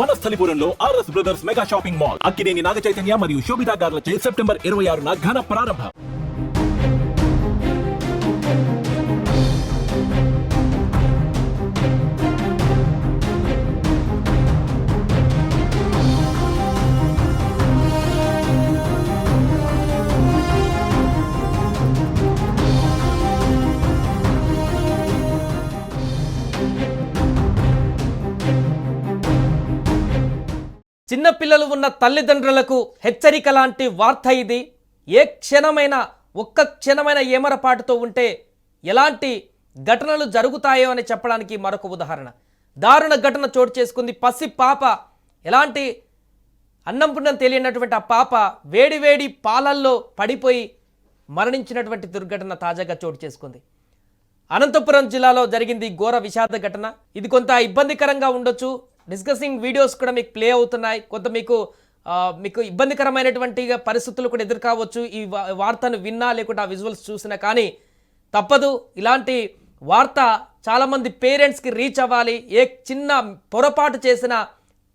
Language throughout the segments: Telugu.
వనస్థలిపురంలో RS brothers mega shopping mall Akkineni Naga Chaitanya మరియు శోభితా గార్లచే సెప్టెంబర్ ఇరవై ఆరున ఘన ప్రారంభం. చిన్నపిల్లలు ఉన్న తల్లిదండ్రులకు హెచ్చరిక లాంటి వార్త ఇది. ఏ క్షణమైన ఒక్క క్షణమైన ఏమరపాటుతో ఉంటే ఎలాంటి ఘటనలు జరుగుతాయో అని చెప్పడానికి మరొక ఉదాహరణ. దారుణ ఘటన చోటు చేసుకుంది పసి పాప. ఎలాంటి అన్నం పుణ్యం తెలియనటువంటి ఆ పాప వేడివేడి పాలల్లో పడిపోయి మరణించినటువంటి దుర్ఘటన తాజాగా చోటు చేసుకుంది. అనంతపురం జిల్లాలో జరిగింది ఘోర విషాద ఘటన. ఇది కొంత ఇబ్బందికరంగా ఉండొచ్చు. డిస్కసింగ్ వీడియోస్ కూడా మీకు ప్లే అవుతున్నాయి. కొంత మీకు మీకు ఇబ్బందికరమైనటువంటి పరిస్థితులు కూడా ఎదురు కావచ్చు ఈ వార్తను విన్నా లేకుంటే ఆ విజువల్స్ చూసినా కానీ తప్పదు. ఇలాంటి వార్త చాలామంది పేరెంట్స్కి రీచ్ అవ్వాలి. ఏ చిన్న పొరపాటు చేసిన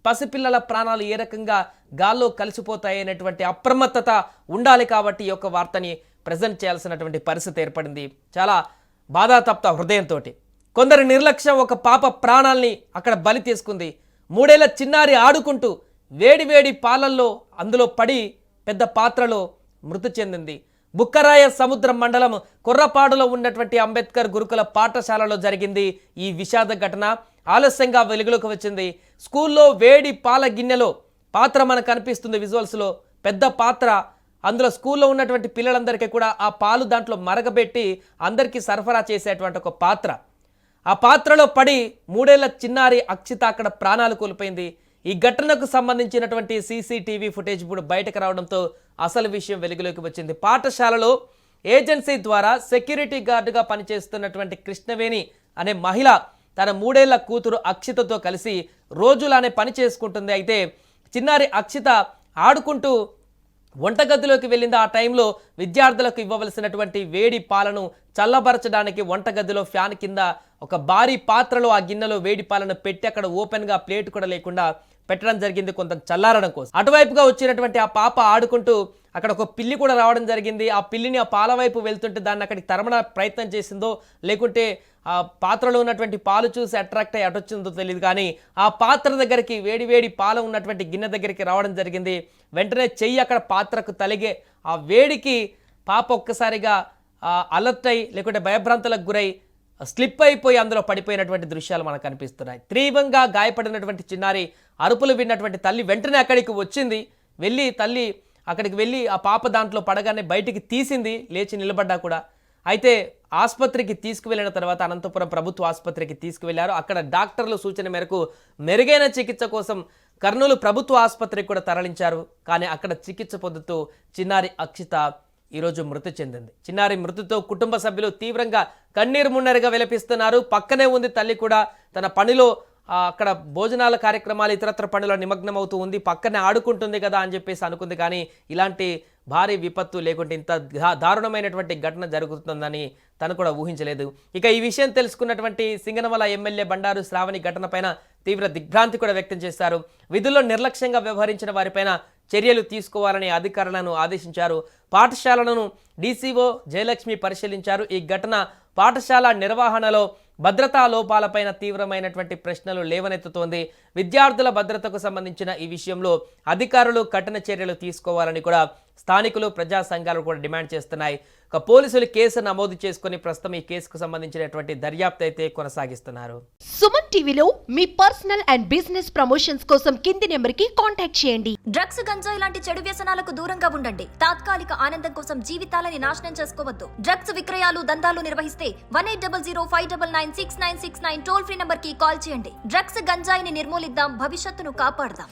పసిపిల్లల ప్రాణాలు ఏ రకంగా గాల్లో కలిసిపోతాయి అనేటువంటి అప్రమత్తత ఉండాలి కాబట్టి ఈ యొక్క వార్తని ప్రజెంట్ చేయాల్సినటువంటి పరిస్థితి ఏర్పడింది. చాలా బాధాతప్త హృదయంతో కొందరి నిర్లక్ష్యం ఒక పాప ప్రాణాల్ని అక్కడ బలి తీసుకుంది. మూడేళ్ళ చిన్నారి ఆడుకుంటూ వేడి వేడి పాలల్లో అందులో పడి పెద్ద పాత్రలో మృతి చెందింది. బుక్కరాయ సముద్రం మండలం కుర్రపాడులో ఉన్నటువంటి అంబేద్కర్ గురుకుల పాఠశాలలో జరిగింది ఈ విషాద ఘటన. ఆలస్యంగా వెలుగులోకి వచ్చింది. స్కూల్లో వేడి పాల గిన్నెలో పాత్ర మనకు కనిపిస్తుంది విజువల్స్లో. పెద్ద పాత్ర. అందులో స్కూల్లో ఉన్నటువంటి పిల్లలందరికీ కూడా ఆ పాలు దాంట్లో మరగబెట్టి అందరికీ సరఫరా చేసేటువంటి ఒక పాత్ర. ఆ పాత్రలో పడి మూడేళ్ళ చిన్నారి అక్షిత అక్కడ ప్రాణాలు కోల్పోయింది. ఈ ఘటనకు సంబంధించినటువంటి సీసీటీవీ ఫుటేజ్ ఇప్పుడు బయటకు రావడంతో అసలు విషయం వెలుగులోకి వచ్చింది. పాఠశాలలో ఏజెన్సీ ద్వారా సెక్యూరిటీ గార్డుగా పనిచేస్తున్నటువంటి కృష్ణవేణి అనే మహిళ తన మూడేళ్ళ కూతురు అక్షితతో కలిసి రోజులానే పని చేసుకుంటుంది. అయితే చిన్నారి అక్షిత ఆడుకుంటూ వంటగదిలోకి వెళ్ళింది. ఆ టైంలో విద్యార్థులకు ఇవ్వవలసినటువంటి వేడి పాలను చల్లబరచడానికి వంటగదిలో ఫ్యాన్ కింద ఒక భారీ పాత్రలో ఆ గిన్నెలో వేడి పాలను పెట్టి అక్కడ ఓపెన్గా ప్లేట్ కూడా లేకుండా పెట్టడం జరిగింది కొంత చల్లారడం కోసం. అటువైపుగా వచ్చినటువంటి ఆ పాప ఆడుకుంటూ అక్కడ ఒక పిల్లి కూడా రావడం జరిగింది. ఆ పిల్లిని ఆ పాల వైపు వెళ్తుంటే దాన్ని అక్కడికి తరమణ ప్రయత్నం చేసిందో లేకుంటే ఆ పాత్రలో ఉన్నటువంటి పాలు చూసి అట్రాక్ట్ అయ్యి అటొచ్చిందో తెలియదు కానీ ఆ పాత్ర దగ్గరికి వేడి వేడి పాలు ఉన్నటువంటి గిన్నె దగ్గరికి రావడం జరిగింది. వెంటనే చెయ్యి అక్కడ పాత్రకు తలిగే ఆ వేడికి పాప ఒక్కసారిగా అలర్ట్ అయి లేకుంటే భయభ్రాంతులకు గురై స్లిప్ అయిపోయి అందులో పడిపోయినటువంటి దృశ్యాలు మనకు కనిపిస్తున్నాయి. తీవ్రంగా గాయపడినటువంటి చిన్నారి అరుపులు విన్నటువంటి తల్లి వెంటనే అక్కడికి వచ్చింది. వెళ్ళి తల్లి అక్కడికి వెళ్ళి ఆ పాప దాంట్లో పడగానే బయటికి తీసింది లేచి నిలబడ్డా కూడా. అయితే ఆసుపత్రికి తీసుకువెళ్ళిన తర్వాత అనంతపురం ప్రభుత్వ ఆసుపత్రికి తీసుకువెళ్ళారు. అక్కడ డాక్టర్ల సూచన మేరకు మెరుగైన చికిత్స కోసం కర్నూలు ప్రభుత్వ ఆసుపత్రికి కూడా తరలించారు. కానీ అక్కడ చికిత్స పొందుతూ చిన్నారి అక్షిత ఈరోజు మృతి చెందింది. చిన్నారి మృతితో కుటుంబ సభ్యులు తీవ్రంగా కన్నీరు మున్నరిగా విలపిస్తున్నారు. పక్కనే ఉంది తల్లి కూడా. తన పనిలో అక్కడ భోజనాల కార్యక్రమాలు ఇతరత్ర పనుల నిమగ్నం అవుతూ ఉంది. పక్కనే ఆడుకుంటుంది కదా అని చెప్పేసి అనుకుంది. కానీ ఇలాంటి భారీ విపత్తు లేకుంటే ఇంత దారుణమైనటువంటి ఘటన జరుగుతుందని తను కూడా ఊహించలేదు. ఇక ఈ విషయం తెలుసుకున్నటువంటి సింగనమల ఎమ్మెల్యే బండారు శ్రావణి ఘటనపైన తీవ్ర దిగ్భ్రాంతి కూడా వ్యక్తం చేశారు. విధుల్లో నిర్లక్ష్యంగా వ్యవహరించిన వారిపైన చర్యలు తీసుకోవాలని అధికారులను ఆదేశించారు. పాఠశాలలను డీసీఓ జయలక్ష్మి పరిశీలించారు. ఈ ఘటన పాఠశాల నిర్వహణలో భద్రతా లోపాలపైన తీవ్రమైనటువంటి ప్రశ్నలు లేవనెత్తుతోంది. విద్యార్థుల భద్రతకు సంబంధించిన ఈ విషయంలో అధికారులు కఠిన చర్యలు తీసుకోవాలని కూడా స్థానికులు ప్రజా సంఘాలు కూడా డిమాండ్ చేస్తున్నాయి. ఇక పోలీసులు కేసు నమోదు చేసుకుని ప్రస్తుతం ఈ కేసుకు సంబంధించినటువంటి దర్యాప్తు అయితే కొనసాగిస్తున్నారు. సుమన్ టీవీలో మీ పర్సనల్ అండ్ బిజినెస్ ప్రమోషన్స్ కోసం కింది నెంబర్కి కాంటాక్ట్ చేయండి. డ్రగ్స్ గంజాయి లాంటి చెడు వ్యసనాలకు దూరంగా ఉండండి. తాత్కాలిక ఆనందం కోసం జీవితాలని నాశనం చేసుకోవద్దు. డ్రగ్స్ విక్రయాలు దందాలు నిర్వహిస్తే one eight double zero five double nine six nine six nine toll free నంబర్కి కాల్ చేయండి. డ్రగ్స్ గంజాయిని నిర్మూలిద్దాం భవిష్యత్తును కాపాడదాం.